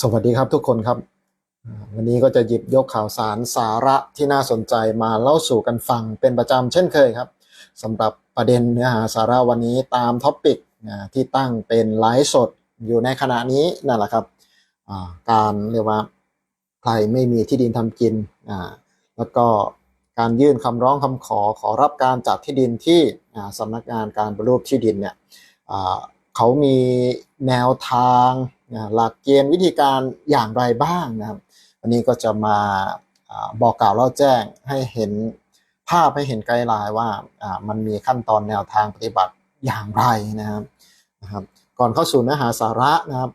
สวัสดีครับทุกคนครับ วันนี้ก็จะหยิบยกข่าวสารสาระที่น่าสนใจมาเล่าสู่กันฟังเป็นประจำเช่นเคยครับสำหรับประเด็นเนื้อหาสาระวันนี้ตามท็อปิกที่ตั้งเป็นไลฟ์สดอยู่ในขณะนี้นั่นแหละครับการเรียกว่าใครไม่มีที่ดินทำกิน แล้วก็การยื่นคำร้องคำขอขอรับการจัดที่ดินที่สำนักงานการปฏิรูปที่ดินเนี่ยเขามีแนวทาง นะหลักเกณฑ์วิธีการอย่างไรบ้างนะครับ วันนี้ก็จะมาบอกกล่าวเล่าแจ้งให้เห็นภาพให้เห็นไกด์ไลน์ว่ามันมีขั้นตอนแนวทางปฏิบัติอย่างไรนะครับนะครับ ก่อนเข้าสู่เนื้อหาสาระนะครับ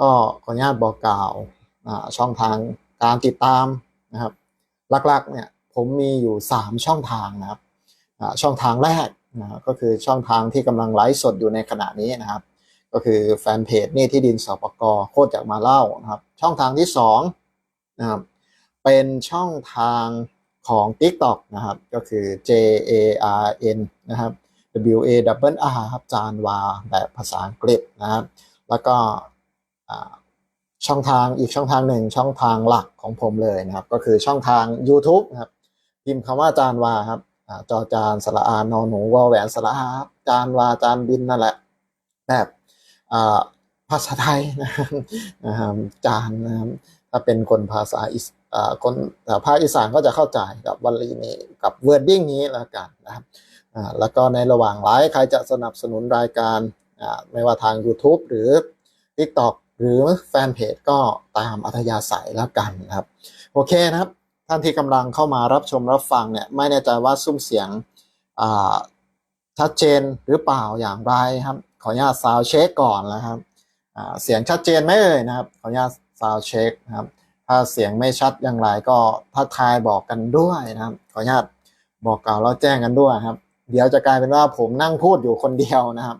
ก็ขออนุญาตบอกกล่าวช่องทางการติดตามนะครับ หลักๆเนี่ยผมมีอยู่ 3 ช่องทางนะครับช่องทางแรกนะก็คือช่องทางที่กำลังไลฟ์สดอยู่ในขณะนี้นะครับ ก็คือแฟนเพจนี่ที่ดินสปกโคตรจากมาเล่านะครับ ช่องทางที่2นะครับเป็นช่องทางของ TikTok นะครับ ก็คือ J A R N นะครับ W A W R ครับจานวาแบบภาษาอังกฤษนะครับ แล้วก็ช่องทางอีกช่องทางหนึ่งช่องทางหลักของผมเลยนะครับ ก็คือช่องทาง YouTube นะครับพิมพ์คำว่าจานวาครับอจอจานสระอานอนหนูวอแหวนสระอาครับจานวาจานบินนั่นแหละแบบ ภาษาไทยนะครับจานนะครับถ้าเป็นคนภาษาอีสคนภาคอีสานก็จะเข้าใจกับวลีนี้กับเวิร์ดดิ้งนี้แล้วกันนะครับแล้วก็ในระหว่างไลฟ์ใครจะสนับสนุนรายการไม่ว่าทาง YouTube หรือ TikTok หรือแฟนเพจก็ตามอัธยาศัยแล้วกันนะครับ โอเคนะครับ ท่านที่กำลังเข้ามารับชมรับฟังเนี่ยไม่แน่ใจว่าซุ้มเสียงชัดเจนหรือเปล่าอย่างไรครับ ขออนุญาตซาวเช็คก่อนนะครับเสียงชัดเจนไหมเอ่ยนะครับ ขออนุญาตซาวเช็คนะครับ ถ้าเสียงไม่ชัดอย่างไรก็ทักทายบอกกันด้วยนะครับ ขออนุญาตบอกกล่าวแล้วแจ้งกันด้วยครับ เดี๋ยวจะกลายเป็นว่าผมนั่งพูดอยู่คนเดียวนะครับ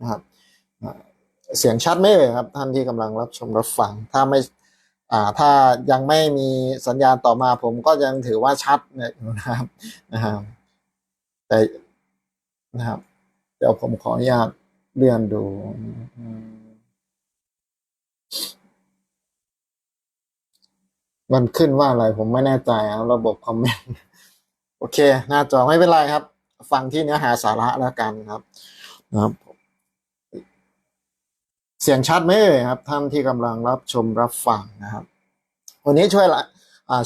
นะครับ เสียงชัดไหมเอ่ยครับ ท่านที่กำลังรับชมรับฟัง ถ้าไม่อ่าถ้ายังไม่มีสัญญาณต่อมาผมก็ยังถือว่าชัดนะครับนะครับแต่นะครับ เดี๋ยวผมขออนุญาต เลื่อนดู มันขึ้นว่าอะไรผมไม่แน่ใจครับระบบคอมเมนต์โอเค หน้าจอไม่เป็นไรครับ ฟังที่เนื้อหาสาระแล้วกันครับนะครับ เสียงชัดไหมเอ่ยครับ ท่านที่กำลังรับชมรับฟังนะครับ วันนี้ช่วยละ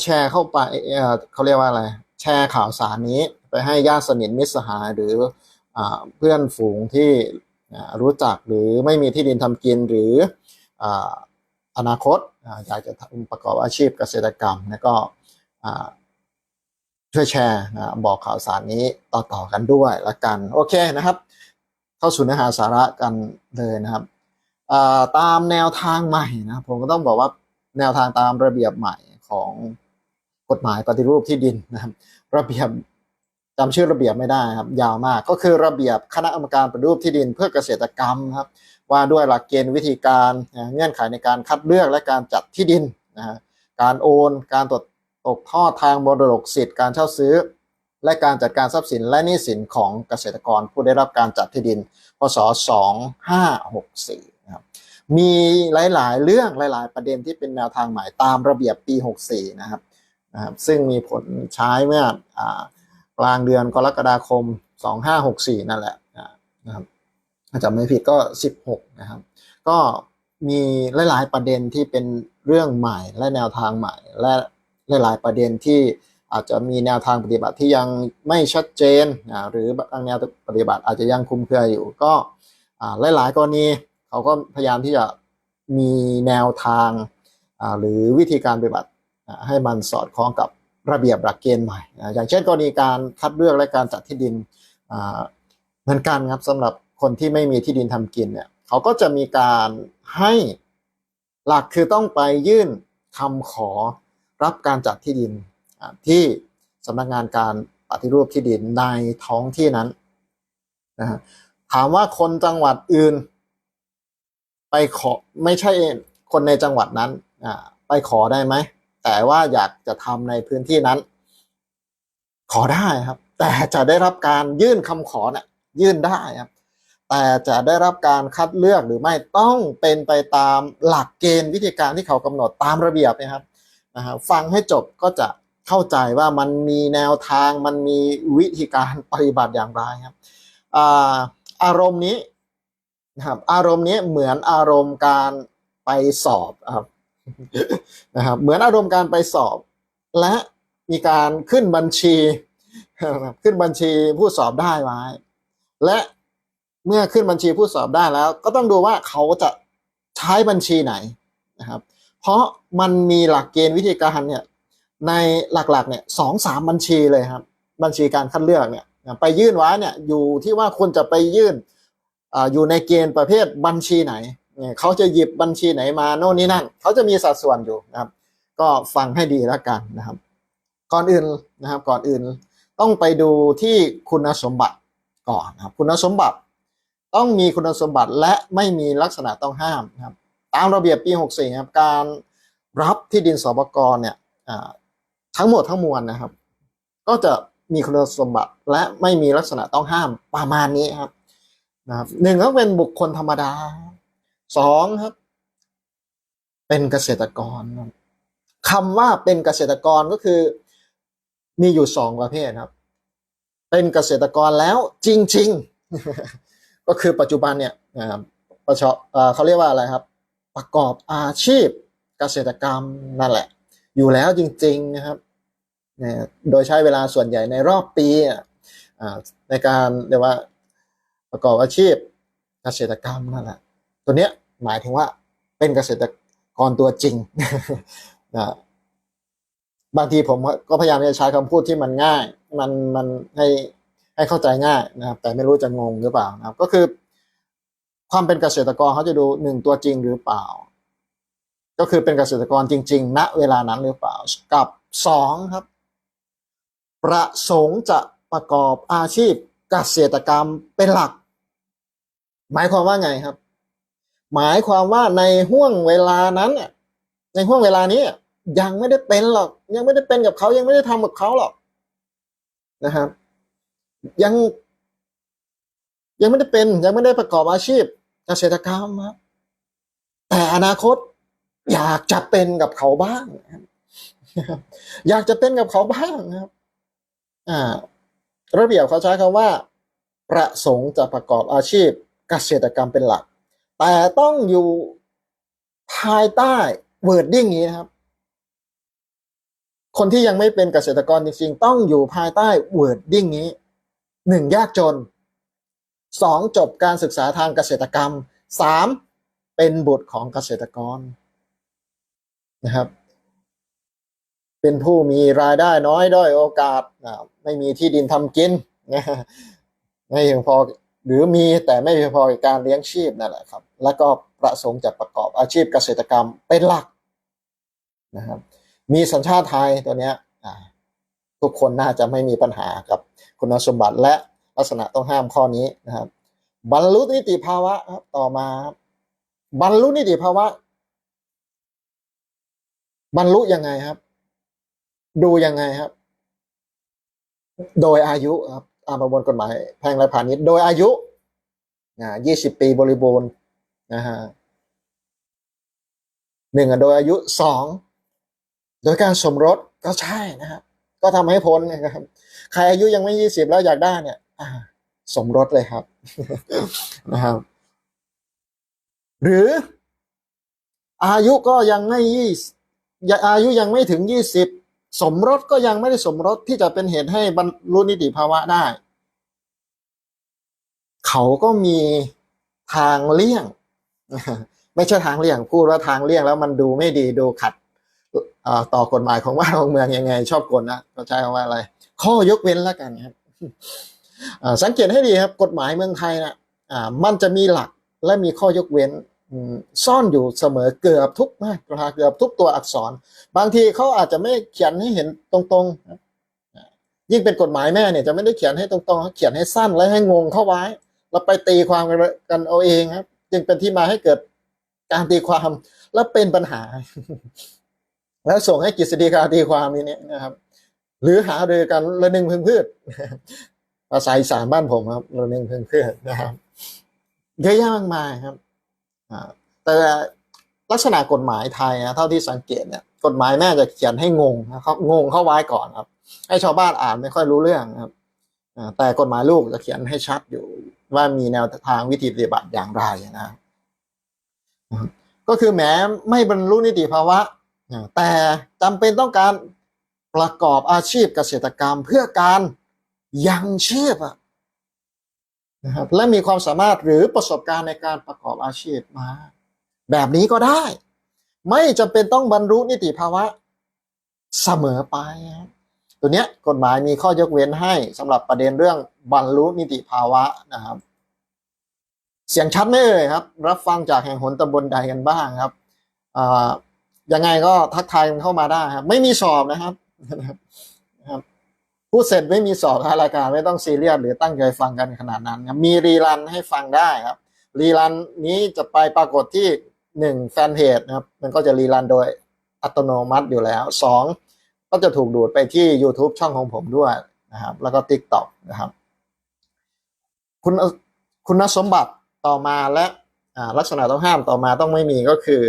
แชร์เข้าไปเเขาเรียกว่าอะไร แชร์ข่าวสารนี้ ไปให้ญาติสนิทมิตรสหายหรืออเพื่อนฝูงที่ รู้จักหรือไม่มีที่ดินทำกินหรืออนาคตอยากจะประกอบอาชีพเกษตรกรรมแล้วก็ช่วยแชร์นะบอกข่าวสารนี้ต่อๆกันด้วยละกันโอเคนะครับ เข้าสู่เนื้อหาสาระกันเลยนะครับตามแนวทางใหม่นะผมก็ต้องบอกว่าแนวทางตามระเบียบใหม่ของกฎหมายปฏิรูปที่ดินนะครับ ระเบียบ จำชื่อระเบียบไม่ได้ครับ ยาวมาก ก็คือระเบียบคณะกรรมการปฏิรูปที่ดินเพื่อเกษตรกรรมครับ ว่าด้วยหลักเกณฑ์วิธีการเงื่อนไขในการคัดเลือกและการจัดที่ดินนะฮะการโอน การตกตกทอดทางมรดกสิทธิ์การเช่าซื้อ และการจัดการทรัพย์สินและหนี้สินของเกษตรกรผู้ได้รับการจัดที่ดิน พศ 2564นะครับมีหลาย ๆ เรื่องหลาย ๆ ประเด็นที่เป็นแนวทางใหม่ตามระเบียบปี 64 นะครับนะครับ ซึ่งมีผลใช้เมื่ออ กลางเดือนกรกฎาคม 2564 นั่นแหละนะครับถ้าจำไม่ผิดก็ 16 นะครับ ก็มีหลาย ๆ ประเด็นที่เป็นเรื่องใหม่และแนวทางใหม่ และหลาย ๆ ประเด็นที่อาจจะมีแนวทางปฏิบัติที่ยังไม่ชัดเจนนะหรือบางแนวปฏิบัติอาจจะยังคุมเครืออยู่ ก็หลาย ๆ กรณีเขาก็พยายามที่จะมีแนวทางหรือวิธีการปฏิบัติให้มันสอดคล้องกับ ระเบียบหลักเกณฑ์ใหม่ อย่างเช่นกรณีการคัดเลือกและการจัดที่ดินเหมือนกันครับสำหรับคนที่ไม่มีที่ดินทำกินเนี่ยเขาก็จะมีการให้หลักคือต้องไปยื่นคำขอรับการจัดที่ดินที่สำนักงานการปฏิรูปที่ดินในท้องที่นั้นนะฮะถามว่าคนจังหวัดอื่น ไปขอไม่ใช่คนในจังหวัดนั้นไปขอได้ไหม แต่ว่าอยากจะทำในพื้นที่นั้น ขอได้ครับ แต่จะได้รับการยื่นคำขอเนี่ยยื่นได้ครับ แต่จะได้รับการคัดเลือกหรือไม่ต้องเป็นไปตามหลักเกณฑ์วิธีการที่เขากำหนดตามระเบียบนะครับนะฮะฟังให้จบก็จะเข้าใจว่ามันมีแนวทางมันมีวิธีการปฏิบัติอย่างไรครับอาอารมณ์นี้นะครับอารมณ์นี้เหมือนอารมณ์การไปสอบครับ นะครับเหมือนอารมณ์การไปสอบ และมีการขึ้นบัญชีขึ้นบัญชีผู้สอบได้ไว้ และเมื่อขึ้นบัญชีผู้สอบได้แล้ว ก็ต้องดูว่าเขาจะใช้บัญชีไหนนะครับ เพราะมันมีหลักเกณฑ์วิธีการเนี่ยในหลักๆเนี่ยสองสามบัญชีเลยครับ บัญชีการคัดเลือกเนี่ยไปยื่นไว้เนี่ยอยู่ที่ว่าคุณจะไปยื่นออยู่ในเกณฑ์ประเภทบัญชีไหน เขาจะหยิบบัญชีไหนมาโน่นนี่นั่น เขาจะมีสัดส่วนอยู่นะครับ ก็ฟังให้ดีแล้วกันนะครับ ก่อนอื่นนะครับ ก่อนอื่นต้องไปดูที่คุณสมบัติก่อนนะครับ คุณสมบัติต้องมีคุณสมบัติและไม่มีลักษณะต้องห้ามนะครับ ตามระเบียบปี 64ครับการรับที่ดินสปกรเนี่ยทั้งหมดทั้งมวลนะครับ ก็จะมีคุณสมบัติและไม่มีลักษณะต้องห้ามประมาณนี้ครับนะครับหนึ่งก็เป็นบุคคลธรรมดา สองครับ เป็นเกษตรกรคำว่าเป็นเกษตรกรก็คือ มีอยู่สองประเภทครับ เป็นเกษตรกรแล้วจริง ๆ ก็คือปัจจุบันเนี่ยประชาเอ่อเขาเรียกว่าอะไรครับ ประกอบอาชีพเกษตรกรรมนั่นแหละ อยู่แล้วจริง ๆนะครับนะโดยใช้เวลาส่วนใหญ่ในรอบปีในการเรียกว่าประกอบอาชีพเกษตรกรรมนั่นแหละ ตัวเนี้ยหมายถึงว่าเป็นเกษตรกรตัวจริงนะบางทีผมก็พยายามจะใช้คำพูดที่มันง่าย มันมันให้ให้เข้าใจง่ายนะครับ แต่ไม่รู้จะงงหรือเปล่านะครับ ก็คือ ความเป็นเกษตรกรเขาจะดูหนึ่งตัวจริงหรือเปล่า ก็คือเป็นเกษตรกรจริง ๆ ณเวลานั้นหรือเปล่า กับสองครับ ประสงค์จะประกอบอาชีพเกษตรกรรมเป็นหลัก หมายความว่าไงครับ หมายความว่าในห่วงเวลานั้นในห่วงเวลานี้ยังไม่ได้เป็นหรอก ยังไม่ได้เป็นกับเขายังไม่ได้ทำกับเขาหรอกนะครับ ยัง ยังไม่ได้เป็น ยังไม่ได้ประกอบอาชีพเกษตรกรรมครับแต่อนาคต อยากจะเป็นกับเขาบ้างนะครับอยากจะเป็นกับเขาบ้างนะครับ อ่า ระเบียบเขาใช้คำว่า ประสงค์จะประกอบอาชีพเกษตรกรรมเป็นหลัก แต่ต้องอยู่ภายใต้เวิร์ดดิ้งนี้นะครับ คนที่ยังไม่เป็นเกษตรกรจริงๆ ต้องอยู่ภายใต้เวิร์ดดิ้งนี้หนึ่งยากจนสองจบการศึกษาทางเกษตรกรรมสามเป็นบุตรของเกษตรกรนะครับ เป็นผู้มีรายได้น้อยด้อยโอกาสไม่มีที่ดินทำกินนะไม่เพียงพอหรือมีแต่ไม่เพียงพอการเลี้ยงชีพนั่นแหละครับ แล้วก็ประสงค์จะประกอบอาชีพเกษตรกรรมเป็นหลักนะครับมีสัญชาติไทยตัวเนี้ยทุกคนน่าจะไม่มีปัญหากับคุณสมบัติและลักษณะต้องห้ามข้อนี้นะครับ บรรลุนิติภาวะครับต่อมา บรรลุนิติภาวะ บรรลุยังไงครับ ดูยังไงครับ โดยอายุครับตามประมวลกฎหมายแพ่งและพาณิชย์โดยอายุนะยี่สิบปีบริบูรณ์ นะฮะหนึ่งอะโดยอายุสองโดยการสมรสก็ใช่นะครับก็ทำให้พ้นนะครับ ใครอายุยังไม่ยี่สิบแล้วอยากได้เนี่ยอ่าสมรสเลยครับนะครับ หรือ อายุก็ยังไม่ยี่อายุยังไม่ถึงยี่สิบสมรสก็ยังไม่ได้สมรสที่จะเป็นเหตุให้บรรลุนิติภาวะได้ เขาก็มีทางเลี่ยง ไม่ใช่ทางเลี่ยงพูดว่าทางเลี่ยงแล้วมันดูไม่ดีดูขัดต่อกฎหมายของว่านของเมืองยังไง ชอบกลนะเขาใช้คำว่าอะไร ข้อยกเว้นแล้วกันครับสังเกตให้ดีครับ กฎหมายเมืองไทยนะอ่ามันจะมีหลักและมีข้อยกเว้นซ่อนอยู่เสมอเกือบทุกมาตราเกือบทุกตัวอักษร บางทีเขาอาจจะไม่เขียนให้เห็นตรงๆ ยิ่งเป็นกฎหมายแม่เนี่ยจะไม่ได้เขียนให้ตรงๆเขาเขียนให้สั้นและให้งงเข้าไว้แล้วไปตีความกันเอาเองครับ จึงเป็นที่มาให้เกิดการตีความและเป็นปัญหา แล้วส่งให้กฤษฎีกาตีความนี้เนี่ยนะครับ หรือหาโดยกันระนึงพึงพืชภาษาอีสานบ้านผมครับระนึงพึงพืชนะครับเยอะแยะมากมายครับแต่ลักษณะกฎหมายไทยนะเท่าที่สังเกตเนี่ยกฎหมายแม่จะเขียนให้งงนะครับงงเข้าไว้ก่อนครับ ให้ชาวบ้านอ่านไม่ค่อยรู้เรื่องครับ แต่กฎหมายลูกจะเขียนให้ชัดอยู่ว่ามีแนวทางวิธีปฏิบัติอย่างไรนะครับก็คือแม้ไม่บรรลุนิติภาวะ แต่จำเป็นต้องการประกอบอาชีพเกษตรกรรมเพื่อการยังชีพนะครับและมีความสามารถหรือประสบการณ์ในการประกอบอาชีพมา แบบนี้ก็ได้ ไม่จำเป็นต้องบรรลุนิติภาวะเสมอไปครับ ตัวเนี้ยกฎหมายมีข้อยกเว้นให้สำหรับประเด็นเรื่องบรรลุนิติภาวะนะครับ เสียงชัดไหม่เอ่ยครับ รับฟังจากแห่งหนตำบลใดกันบ้างครับอ่ายังไงก็ทักทายกันเข้ามาได้ครับ ไม่มีสอบนะครับนะครับพูดเสร็จไม่มีสอบทางรายการไม่ต้องซีเรียสหรือตั้งใจฟังกันขนาดนั้นครับมีรีรันให้ฟังได้ครับ รีรันนี้จะไปปรากฏที่หนึ่งแฟนเพจนะครับ มันก็จะรีรันโดยอัตโนมัติอยู่แล้วสอง ก็จะถูกดูดไปที่ YouTube ช่องของผมด้วยนะครับ แล้วก็ TikTok นะครับ คุณคุณสมบัติต่อมาและลักษณะต้องห้ามต่อมาต้องไม่มีก็คือ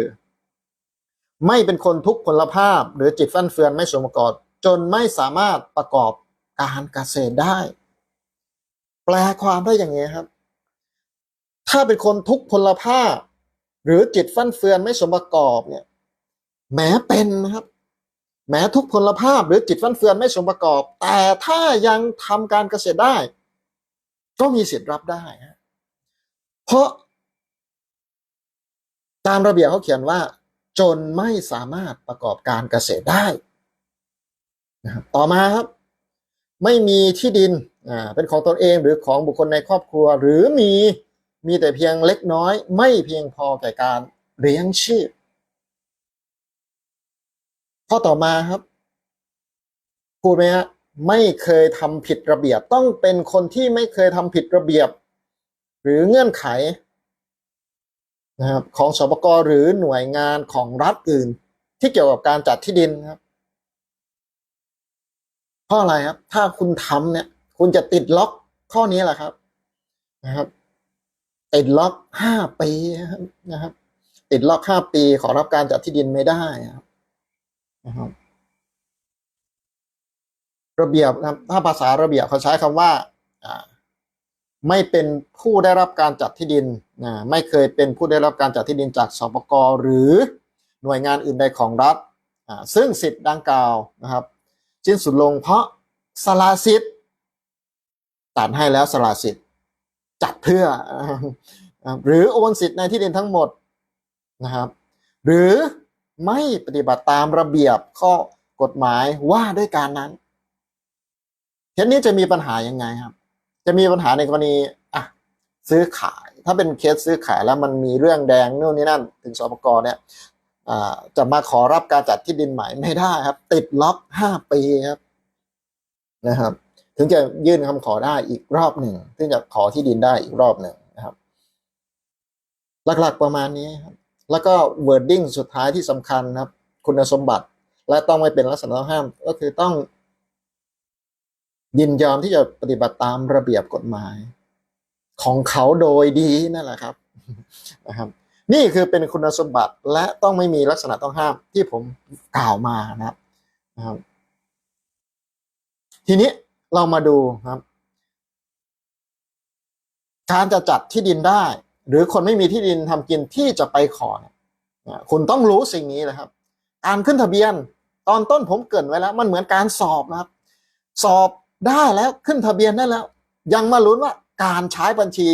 ไม่เป็นคนทุกพลภาพ หรือจิตฟั่นเฟือนไม่สมประกอบจนไม่สามารถประกอบการเกษตรได้ แปลความได้อย่างนี้ครับ ถ้าเป็นคนทุกพลภาพ หรือจิตฟั่นเฟือนไม่สมประกอบเนี่ยแม้เป็นนะครับ แม้ทุกพลภาพหรือจิตฟั่นเฟือนไม่สมประกอบ แต่ถ้ายังทำการเกษตรได้ ก็มีสิทธิ์รับได้ฮะเพราะ ตามระเบียบเขาเขียนว่า จนไม่สามารถประกอบการเกษตรได้นะครับต่อมาครับ ไม่มีที่ดินอ่าเป็นของตนเองหรือของบุคคลในครอบครัว หรือมีมีแต่เพียงเล็กน้อย ไม่เพียงพอแก่การเลี้ยงชีพ ข้อต่อมาครับพูดไหมฮะไม่เคยทำผิดระเบียบ ต้องเป็นคนที่ไม่เคยทำผิดระเบียบ หรือเงื่อนไขนะครับของสปกหรือหน่วยงานของรัฐอื่น ที่เกี่ยวกับการจัดที่ดินครับเพราะอะไรครับ ถ้าคุณทำเนี่ย คุณจะติดล็อกข้อนี้แหละครับ นะครับ ติดล็อกห้าปีนะครับ ติดล็อกห้าปีขอรับการจัดที่ดินไม่ได้ครับ นะครับ ระเบียบครับถ้าภาษาระเบียบเขาใช้คำว่าอ่าไม่เป็นผู้ได้รับการจัดที่ดินนะไม่เคยเป็นผู้ได้รับการจัดที่ดินจากสปกหรือหน่วยงานอื่นใดของรัฐอ่าซึ่งสิทธิ์ดังกล่าวนะครับสิ้นสุดลงเพราะสละสิทธิ์ตัดให้แล้วสละสิทธิ์จัดเพื่ออ่าหรือโอนสิทธิ์ในที่ดินทั้งหมดนะครับ หรือ ไม่ปฏิบัติตามระเบียบข้อกฎหมายว่าด้วยการนั้นทีนี้จะมีปัญหายังไงครับ จะมีปัญหาในกรณีอะซื้อขาย ถ้าเป็นเคสซื้อขายแล้วมันมีเรื่องแดงนู่นนี่นั่น ถึงสปกเนี่ยจะมาขอรับการจัดที่ดินใหม่ไม่ได้ครับ ติดล็อกห้าปีครับนะครับ ถึงจะยื่นคำขอได้อีกรอบหนึ่งถึงจะขอที่ดินได้อีกรอบหนึ่งนะครับ หลักๆประมาณนี้ครับ แล้วก็ wording สุดท้ายที่สำคัญนะครับ คุณสมบัติและต้องไม่เป็นลักษณะต้องห้าม ก็คือต้อง ยินยอมที่จะปฏิบัติตามระเบียบกฎหมาย ของเขาโดยดีนั่นแหละครับนะครับ นี่คือเป็นคุณสมบัติและต้องไม่มีลักษณะต้องห้ามที่ผมกล่าวมานะครับนะครับ ทีนี้เรามาดูครับ การจะจัดที่ดินได้ หรือคนไม่มีที่ดินทำกินที่จะไปขอเนี่ยคุณต้องรู้สิ่งนี้เลยครับ การขึ้นทะเบียน ตอนต้นผมเกินไว้แล้ว มันเหมือนการสอบนะครับ สอบได้แล้วขึ้นทะเบียนได้แล้ว ยังมาลุ้นว่าการใช้บัญชี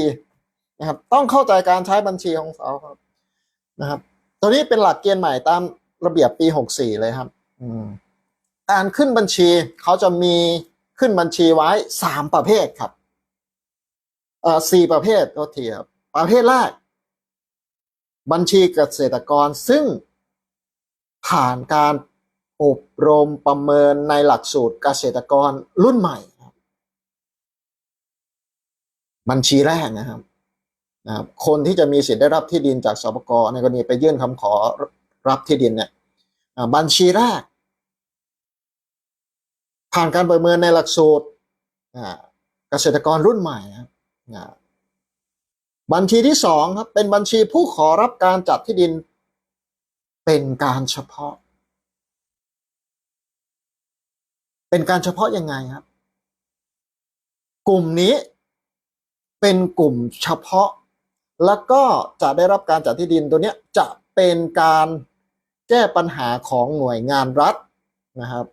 นะครับ ต้องเข้าใจการใช้บัญชีของเขาครับนะครับ ตัวนี้เป็นหลักเกณฑ์ใหม่ตามระเบียบปีหกสี่เลยครับอืมการขึ้นบัญชีเขาจะมีขึ้นบัญชีไว้สามประเภทครับเอ่อสี่ประเภทก็ทีครับ ประเภทแรก บัญชีเกษตรกรซึ่งผ่านการอบรมประเมินในหลักสูตรเกษตรกรรุ่นใหม่ บัญชีแรกนะครับนะครับคนที่จะมีสิทธิ์ได้รับที่ดินจากสปกในกรณีไปยื่นคำขอรับที่ดินเนี่ยบัญชีแรก ผ่านการประเมินในหลักสูตรเกษตรกรรุ่นใหม่ครั บัญชีที่สองครับ เป็นบัญชีผู้ขอรับการจัดที่ดิน เป็นการเฉพาะ เป็นการเฉพาะยังไงครับ กลุ่มนี้เป็นกลุ่มเฉพาะ แล้วก็จะได้รับการจัดที่ดินตัวเนี้ยจะเป็นการแก้ปัญหาของหน่วยงานรัฐนะครับ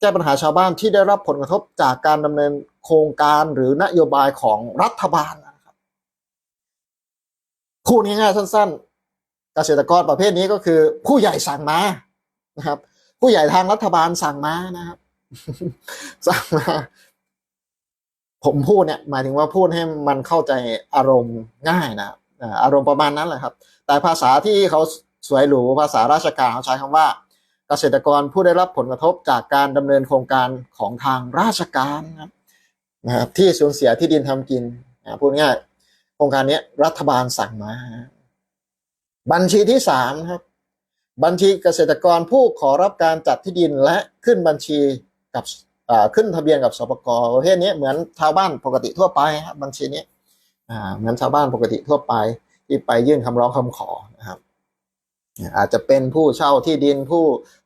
แก้ปัญหาชาวบ้านที่ได้รับผลกระทบจากการดำเนินโครงการหรือนโยบายของรัฐบาล พูดง่ายๆสั้นๆ เกษตรกรประเภทนี้ก็คือ ผู้ใหญ่สั่งมานะครับ ผู้ใหญ่ทางรัฐบาลสั่งมานะครับ สั่งมาผมพูดเนี่ยหมายถึงว่าพูดให้มันเข้าใจอารมณ์ง่ายนะอาอารมณ์ประมาณนั้นแหละครับ แต่ภาษาที่เขาสวยหรูภาษาราชการเขาใช้คำว่า เกษตรกรผู้ได้รับผลกระทบจากการดำเนินโครงการของทางราชการนะครับที่สูญเสียที่ดินทำกินพูดง่าย โครงการนี้รัฐบาลสั่งมา บัญชีที่สามครับ บัญชีเกษตรกรผู้ขอรับการจัดที่ดินและขึ้นบัญชีกับขึ้นทะเบียนกับสปกประเภทนี้เหมือนชาวบ้านปกติทั่วไปครับบัญชีนี้เหมือนชาวบ้านปกติทั่วไป ที่ไปยื่นคำร้องคำขอนะครับอาจจะเป็นผู้เช่าที่ดินผู้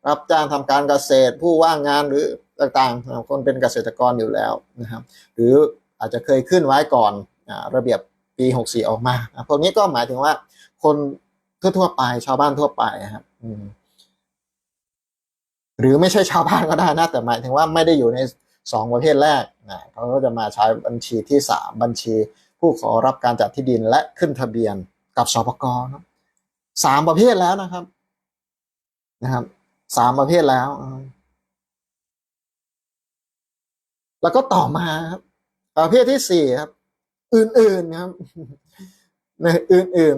รับจ้างทำการเกษตร ผู้ว่างงานหรือต่างๆคนเป็นเกษตรกรอยู่แล้วนะครับ หรืออาจจะเคยขึ้นไว้ก่อนอระเบียบ ปี 64 ออกมาพวกนี้ก็หมายถึงว่า คนทั่วๆไปชาวบ้านทั่วไปนะครับหรือไม่ใช่ชาวบ้านก็ได้นะ แต่หมายถึงว่าไม่ได้อยู่ในสองประเภทแรกนะเขาก็จะมาใช้บัญชีที่สามบัญชี ผู้ขอรับการจัดที่ดินและขึ้นทะเบียนกับสปกนะสามประเภทแล้วนะครับ นะครับสามประเภทแล้ว แล้วก็ต่อมาครับประเภทที่สี่ครับ อื่นๆครับนะอื่น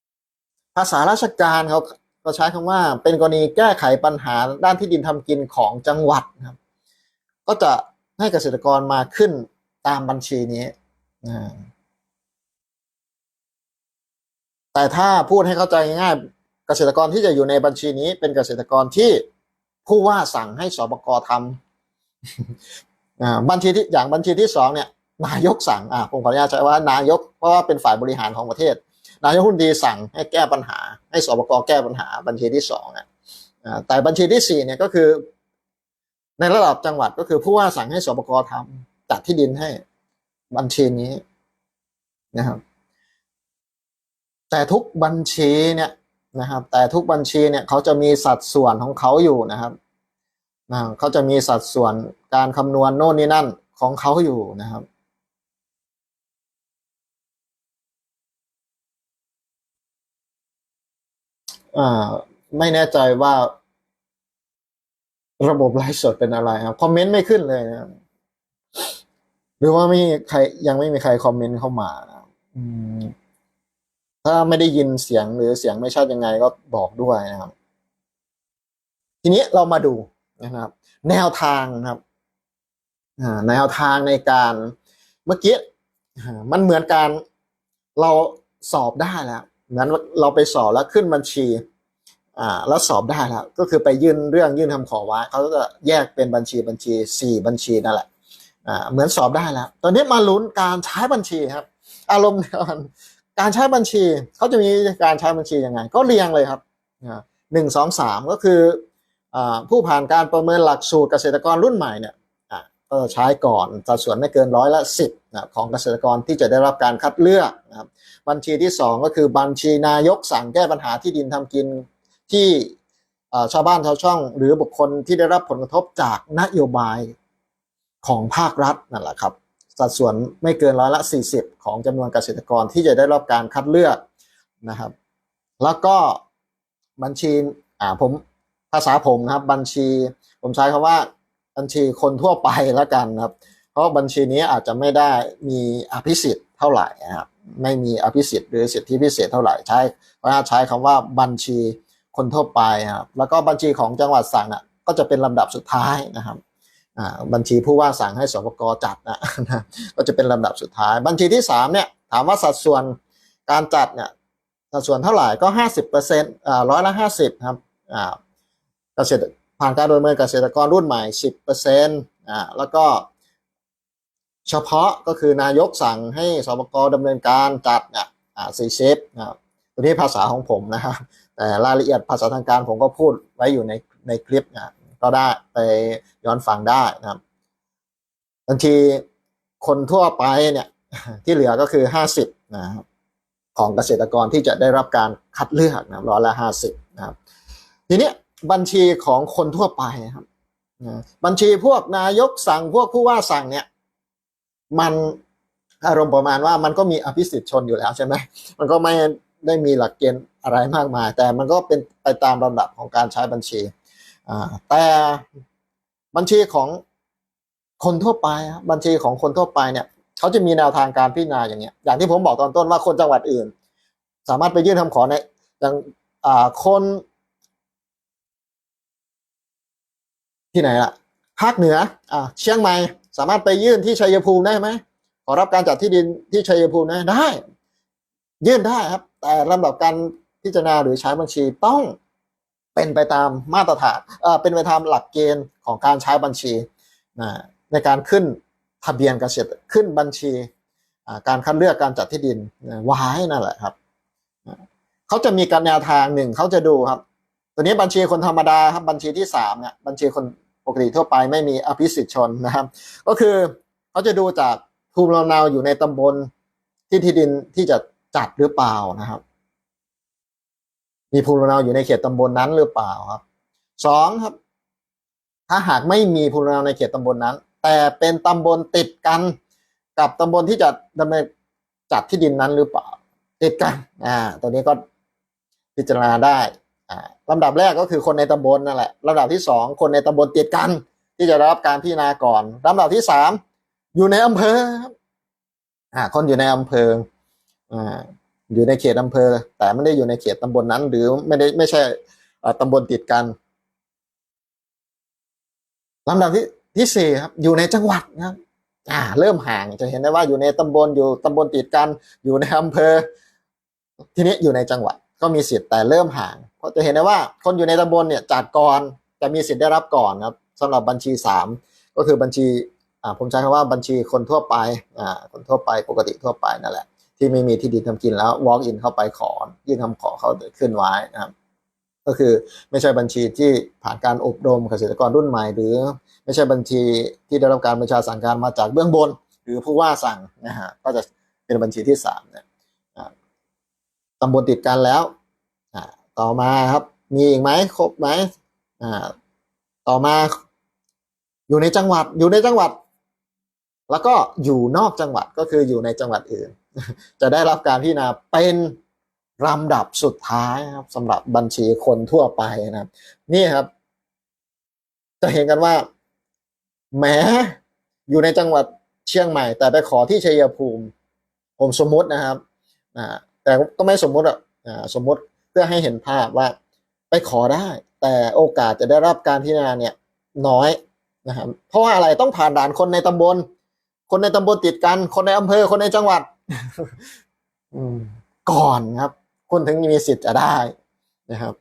ๆ ภาษาราชการเขาเขาใช้คำว่า เป็นกรณีแก้ไขปัญหาด้านที่ดินทำกินของจังหวัดครับ ก็จะให้เกษตรกรมาขึ้นตามบัญชีนี้อ่าแต่ถ้าพูดให้เข้าใจง่ายๆเกษตรกรที่จะอยู่ในบัญชีนี้ เป็นเกษตรกรที่ผู้ว่าสั่งให้สบกทำอ่าบัญชีที่อย่างบัญชีที่สองเนี่ย นายกสั่งอ่าผมขออนุญาตใช้ว่านายกเพราะว่าเป็นฝ่ายบริหารของประเทศ นายกหุ่นดีสั่งให้แก้ปัญหา ให้สบกแก้ปัญหาบัญชีที่สองเนี่ยอ่าแต่บัญชีที่สี่เนี่ยก็คือ ในระดับจังหวัดก็คือผู้ว่าสั่งให้สบกทำจัดที่ดินให้บัญชีนี้นะครับ แต่ทุกบัญชีเนี่ยนะครับ แต่ทุกบัญชีเนี่ยเขาจะมีสัดส่วนของเขาอยู่นะครับนะเขาจะมีสัดส่วนการคำนวณโน่นนี่นั่นของเขาอยู่นะครับ ไม่แน่ใจว่า ระบบไลฟ์สดเป็นอะไรครับคอมเมนต์ไม่ขึ้นเลยนะหรือว่าไม่ใครยังไม่มีใครคอมเมนต์เข้ามานะถ้าไม่ได้ยินเสียงหรือเสียงไม่ชัดยังไงก็บอกด้วยนะครับ ทีนี้เรามาดูนะครับ แนวทางนะครับแนวทางในการเมื่อกี้มันเหมือนการเราสอบได้แล้ว เหมือนเราไปสอบแล้วขึ้นบัญชีอ่าแล้วสอบได้แล้วก็คือไปยื่นเรื่องยื่นคำขอไว้เขาก็จะแยกเป็นบัญชีบัญชีสี่บัญชีนั่นแหละอ่าเหมือนสอบได้แล้ว ตอนนี้มาลุ้นการใช้บัญชีครับ อารมณ์เดียวกันการใช้บัญชีเขาจะมีการใช้บัญชียังไง ก็เรียงเลยครับหนึ่งสองสามก็คืออาผู้ผ่านการประเมินหลักสูตรเกษตรกรรุ่นใหม่เนี่ย ก็ใช้ก่อนสัดส่วนไม่เกินร้อยละสิบนะของเกษตรกรที่จะได้รับการคัดเลือกนะครับบัญชีที่สองก็คือบัญชีนายกสั่งแก้ปัญหาที่ดินทำกินที่ชาวบ้านชาวช่อง หรือบุคคลที่ได้รับผลกระทบจากนโยบายของภาครัฐนั่นแหละครับสัดส่วนไม่เกินร้อยละ 40 ของจำนวนเกษตรกรที่จะได้รับการคัดเลือกนะครับ แล้วก็บัญชีอ่าผมภาษาผมนะครับบัญชีผมใช้คำว่า บัญชีคนทั่วไปแล้วกันครับ เพราะบัญชีนี้อาจจะไม่ได้มีอภิสิทธิ์เท่าไหร่นะครับไม่มีอภิสิทธิ์หรือสิทธิพิเศษเท่าไหร่ใช้เพราะใช้คำว่าบัญชีคนทั่วไปครับแล้วก็บัญชีของจังหวัดสั่งอะก็จะเป็นลำดับสุดท้ายนะครับอ่าบัญชีผู้ว่าสั่งให้สปกจัดนะนะก็จะเป็นลำดับสุดท้าย บัญชีที่สามเนี่ยถามว่าสัดส่วนการจัดเนี่ยสัดส่วนเท่าไหร่ก็ห้าสิบเปอร์เซ็นต์อ่าร้อยละห้าสิบครับอ่าเกษตร ผ่านการประเมินเกษตรกรรุ่นใหม่สิบเปอร์เซ็นต์อ่าแล้วก็เฉพาะก็คือนายกสั่งให้สบกดำเนินการจัดเนี่ยอ่าสี่ชิปนะครับตัวนี้ภาษาของผมนะครับแต่รายละเอียดภาษาทางการผมก็พูดไว้อยู่ในในคลิปนะก็ได้ไปย้อนฟังได้นะครับบางทีคนทั่วไปเนี่ยที่เหลือก็คือห้าสิบนะครับของเกษตรกรที่จะได้รับการคัดเลือกนะร้อยละห้าสิบนะครับทีนี้ บัญชีของคนทั่วไปครับบัญชีพวกนายกสั่งพวกผู้ว่าสั่งเนี่ย มันอารมณ์ประมาณว่ามันก็มีอภิสิทธิ์ชนอยู่แล้วใช่ไหมมันก็ไม่ได้มีหลักเกณฑ์อะไรมากมาย แต่มันก็เป็นไปตามลำดับของการใช้บัญชีแต่บัญชีของคนทั่วไปบัญชีของคนทั่วไปเนี่ยเขาจะมีแนวทางการพิจารณาอย่างเงี้ยอย่างที่ผมบอกตอนต้นว่าคนจังหวัดอื่น สามารถไปยื่นคำขอในอย่างคน ที่ไหนล่ะภาคเหนืออ่าเชียงใหม่สามารถไปยื่นที่ชัยภูมิได้ไหมขอรับการจัดที่ดินที่ชัยภูมิได้ได้ ยื่นได้ครับ แต่ลำดับการพิจารณาหรือใช้บัญชีต้องเป็นไปตามมาตรฐานเอ่อเป็นไปตามหลักเกณฑ์ของการใช้บัญชีนะในการขึ้นทะเบียนเกษตรขึ้นบัญชีการคัดเลือกการจัดที่ดินนะไว้นั่นแหละครับเขาจะมีการแนวทางหนึ่งเขาจะดูครับ ตัวนี้บัญชีคนธรรมดาครับบัญชีที่สามเนี่ยบัญชีคน ปกติทั่วไปไม่มีอภิสิทธิชนนะครับ ก็คือเขาจะดูจากภูมิลำเนาอยู่ในตำบลที่ที่ดินที่จะจัดหรือเปล่านะครับ มีภูมิลำเนาอยู่ในเขตตำบลนั้นหรือเปล่าครับสองครับ ถ้าหากไม่มีภูมิลำเนาในเขตตำบลนั้น แต่เป็นตำบลติดกันกับตำบลที่จะดำเนินจัดที่ดินนั้นหรือเปล่า ติดกัน อ่า ตัวนี้ก็พิจารณาได้ ลำดับแรกก็คือคนในตำบลนั่นแหละลำดับที่สองคนในตำบลติดกัน ที่จะได้รับการพิจารณาก่อนลำดับที่สามอยู่ในอำเภอครับอ่าคนอยู่ในอำเภออ่าอยู่ในเขตอำเภอ แต่ไม่ได้อยู่ในเขตตำบลนั้น หรือไม่ได้ไม่ใช่ตำบลติดกันลำดับที่ที่สี่ครับอยู่ในจังหวัดนะครับอ่า เริ่มห่างจะเห็นได้ว่าอยู่ในตำบลอยู่ตำบลติดกัน อยู่ในอำเภอ ทีนี้อยู่ในจังหวัด ก็มีสิทธิ์แต่เริ่มห่าง เพราะจะเห็นได้ว่าคนอยู่ในตำบลเนี่ยจัดก่อนจะมีสิทธิ์ได้รับก่อนครับสำหรับบัญชีสามก็คือบัญชีผมใช้คำว่าบัญชีคนทั่วไปคนทั่วไปปกติทั่วไปนั่นแหละ ที่ไม่มีที่ดินทำกินแล้ว walk in เข้าไปขอยื่นคำขอเขาขึ้นไว้นะครับก็คือไม่ใช่บัญชีที่ผ่านการอบรมเกษตรกรรุ่นใหม่ หรือไม่ใช่บัญชีที่ได้รับการบัญชาสั่งการมาจากเบื้องบน หรือผู้ว่าสั่งนะฮะก็จะเป็นบัญชีที่สามเนี่ย ตำบลติดกันแล้วต่อมาครับ มีอีกไหมครบไหมต่อมา อยู่ในจังหวัดอยู่ในจังหวัด แล้วก็อยู่นอกจังหวัดก็คืออยู่ในจังหวัดอื่น จะได้รับการพิจารณาเป็นลำดับสุดท้ายครับสำหรับบัญชีคนทั่วไปนะครับ นี่ครับ จะเห็นกันว่าแหมอยู่ในจังหวัดเชียงใหม่ แต่ไปขอที่ชัยภูมิ ผมสมมุตินะครับ อ่าแต่ก็ไม่สมมติอะสมมติเพื่อให้เห็นภาพว่าไปขอได้ แต่โอกาสจะได้รับการพิจารณาเนี่ยน้อยนะครับเพราะว่าอะไรต้องผ่านด่านคนในตำบล คนในตำบลติดกัน คนในอำเภอคนในจังหวัดก่อนครับ คุณถึงมีสิทธิ์จะได้นะครับ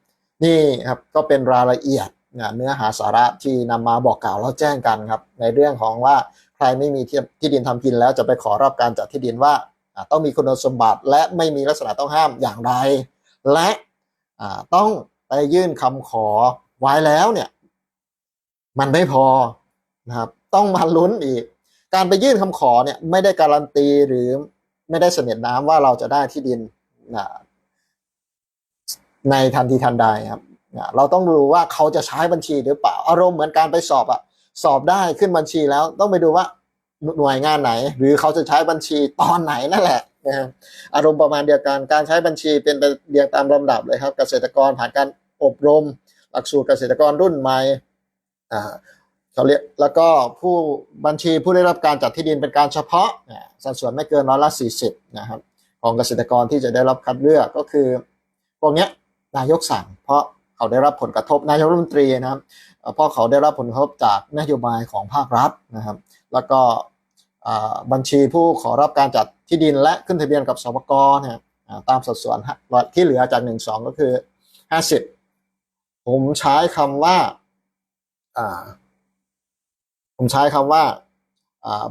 นี่ครับก็เป็นรายละเอียดนะเนื้อหาสาระที่นำมาบอกกล่าวแล้วแจ้งกันครับ ในเรื่องของว่าใครไม่มีที่ที่ดินทำกินแล้วจะไปขอรับการจัดที่ดินว่า ต้องมีคุณสมบัติและไม่มีลักษณะต้องห้ามอย่างไร และต้องไปยื่นคำขอไว้แล้วเนี่ยมันไม่พอนะครับต้องมาลุ้นอีก การไปยื่นคำขอเนี่ยไม่ได้การันตีหรือไม่ได้เสนิทน้ำว่าเราจะได้ที่ดินนะในทันทีทันใดครับนะเราต้องดูว่าเขาจะใช้บัญชีหรือเปล่า อารมณ์เหมือนการไปสอบอะสอบได้ขึ้นบัญชีแล้วต้องไปดูว่า หน่วยงานไหน หรือเขาจะใช้บัญชีตอนไหนนั่นแหละนะครับอารมณ์ประมาณเดียวกันการใช้บัญชีเป็นไปเรียงตามลำดับเลยครับ เกษตรกรผ่านการอบรม หลักสูตรเกษตรกรรุ่นใหม่อ่าเขาเรียกแล้วก็ผู้บัญชีผู้ได้รับการจัดที่ดินเป็นการเฉพาะสัดส่วนไม่เกินร้อยละสี่สิบนะครับ ของเกษตรกรที่จะได้รับคัดเลือกก็คือพวกนี้นายกสั่ง เพราะเขาได้รับผลกระทบนายกรัฐมนตรีนะครับเพราะเขาได้รับผลกระทบจากนโยบายของภาครัฐนะครับ แล้วก็ บัญชีผู้ขอรับการจัดที่ดินและขึ้นทะเบียนกับสปกนะครับตามสัดส่วนฮะที่เหลือจากหนึ่งสองก็คือห้าสิบผมใช้คำว่าผมใช้คำว่า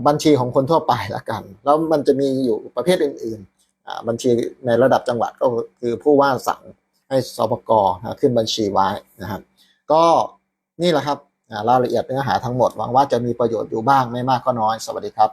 บัญชีของคนทั่วไปละกัน แล้วมันจะมีอยู่ประเภทอื่นๆอ่าบัญชีในระดับจังหวัดก็คือผู้ว่าสั่งให้สปกนะขึ้นบัญชีไว้นะครับ ก็นี่แหละครับอ่ารายละเอียดเนื้อหาทั้งหมดหวังว่าจะมีประโยชน์อยู่บ้างไม่มากก็น้อย สวัสดีครับ